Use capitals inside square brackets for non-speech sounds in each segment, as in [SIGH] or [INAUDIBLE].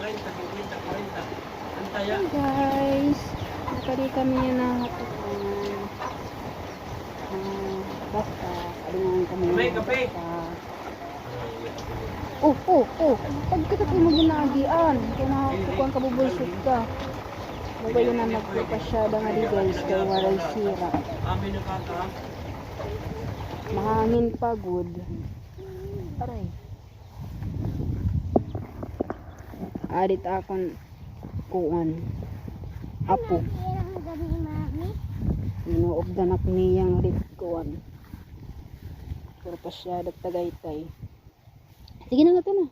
Hey guys, nakari kami yung nakatutunan. Ah, basta, alingan kami ng basta. Oh, oh, oh, pag kita kayo mo ginagian, kaya nakakukuhan ka bubulsot ka. Ano ba yun na nagpapasyada nga di guys, kaya waray sira. Mahangin pagod. Aray. Adit akong kuan. Apo. Inuog danak niyang rit kuan. Pero pa siya tagaytay. Sige na nga to na.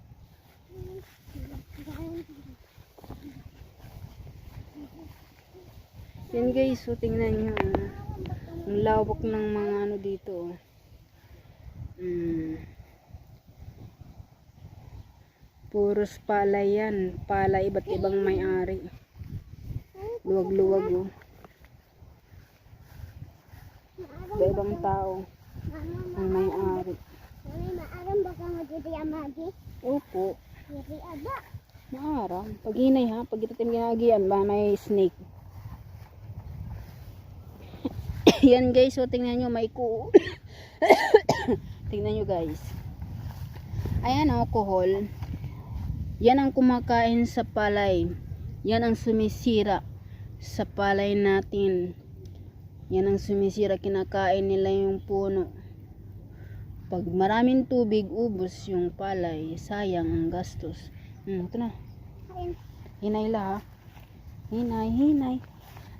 Yan guys, so tingnan nyo. ah. Ang lawak ng mga ano dito. oh. Puros palay yan. Palay, iba't ibang may-ari. Luwag-luwag oh. Iba-ibang tao ang may-ari. Opo. Maarang. Pag hinay ha, pag ito tinagian ba may snake. [COUGHS] Yan guys, so tingnan nyo may ku. [COUGHS] [COUGHS] tingnan nyo guys. Ayan alcohol. Yan ang kumakain sa palay. Yan ang sumisira sa palay natin. Yan ang sumisira, kinakain nila yung puno. Pag maraming tubig, ubos yung palay. Sayang ang gastos. Hmm, ito na. Hinay la ha. Hinay, hinay.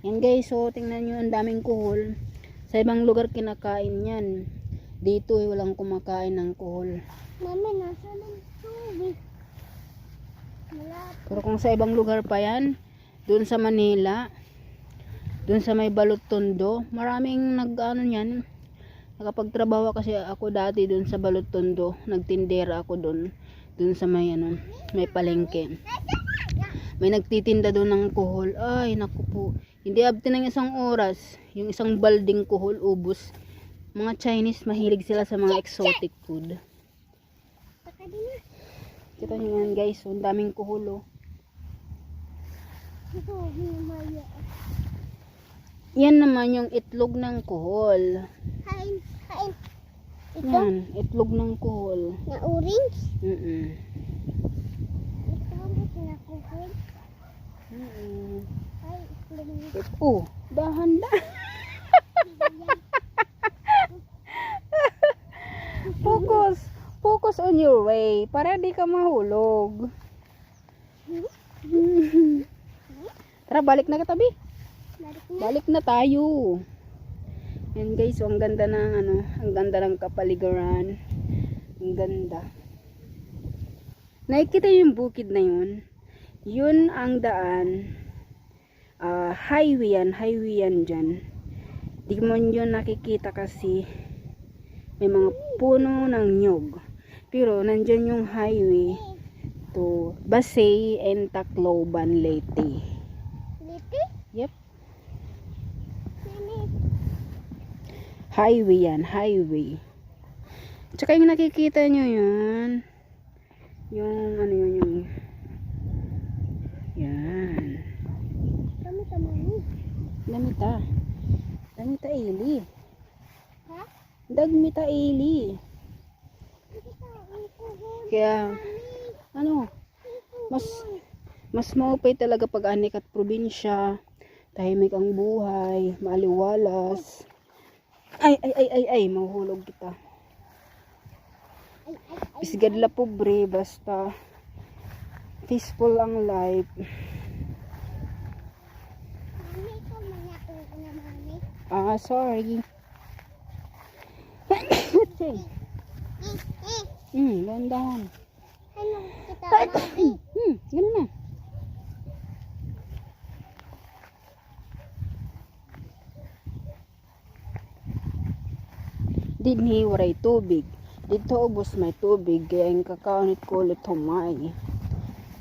Yan guys, so tingnan nyo ang daming kuhol. Sa ibang lugar kinakain yan. Dito eh, walang kumakain ng kuhol. Mami, nasa ng tubig? Pero kung sa ibang lugar pa yan, doon sa Manila, doon sa may balot tondo, maraming nag ano yan, nakapagtrabaho kasi ako dati doon sa balot tondo, nagtindera ako doon, doon sa may ano, may palengke. May nagtitinda doon ng kuhol. Ay, naku po. Hindi abti ng isang oras. Yung isang balding kuhol, ubos. Mga Chinese, mahilig sila sa mga exotic food. Na. Kita nyo yan guys, ang daming kuhol hinamaya. Yan naman yung itlog ng kuhol. Kain, kain. Ito, Yan, itlog ng kuhol. na orange. Mm-mm. Ito, ang pinakukul. Mm-mm. Ay, itlog na. It, oh, dahan [LAUGHS] way para di ka mahulog. Tara, balik na katabi. Balik na. Balik na tayo. Yan guys, so ang ganda ng ano, ang ganda ng kapaligiran. Ang ganda. Nakikita yung bukid na yun. Yun ang daan. Ah, highway yan, highway yan dyan. Di mo yun nakikita kasi may mga puno ng nyog. Pero nandyan yung highway to Basay and Tacloban, Leyte. Liti? Yep. Highway yan, highway. Tsaka yung nakikita nyo yun, yung ano yun yung, yan. Kami tamani. Damita. Damita ili. Ha? Dagmita ili. Kaya, ano, mas, mas maupay talaga pag anik at probinsya. Tahimik ang buhay, maaliwalas. Ay, ay, ay, ay, ay, mahuhulog kita. Pisgad la pobre, basta peaceful ang life. Ah, sorry. [COUGHS] Eh. Hmm, landahan. Ano kita mami? Hmm, ganun na. Dinhi waray tubig. Dito ubos may tubig kaya ang kakaunit ko ulit humay.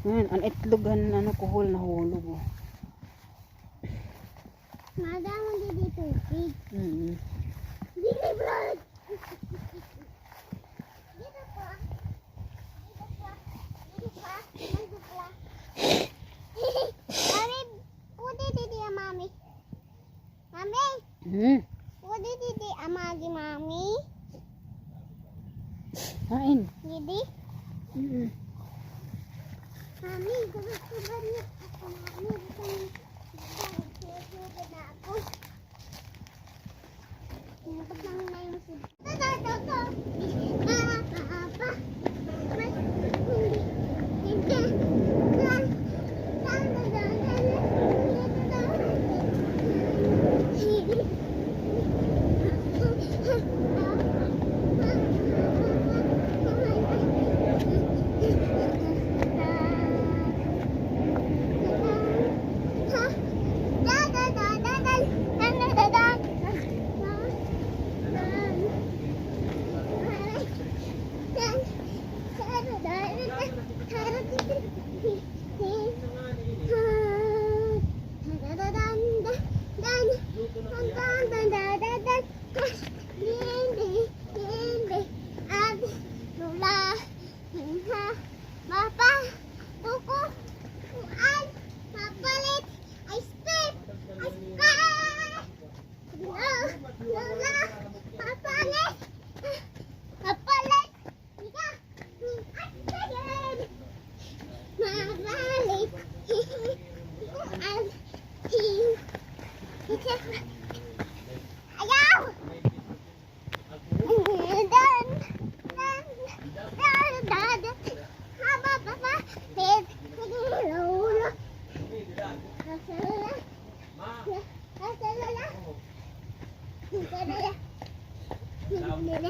Yan, ang itlogan ano kuhol na hulog. Oh. Madamo di dito. Big. Mm. Dili, bro. Hmm. What did it do, Amagi, Mommy? Kain. Hindi? Mm. Mami, gusto niya ako, Mami? Gusto na ako. Dapat lang na [LAUGHS] 一天，还要等等等等等等，爸爸爸爸，别哭了。啦啦啦，啦啦啦啦，啦啦啦，奶奶。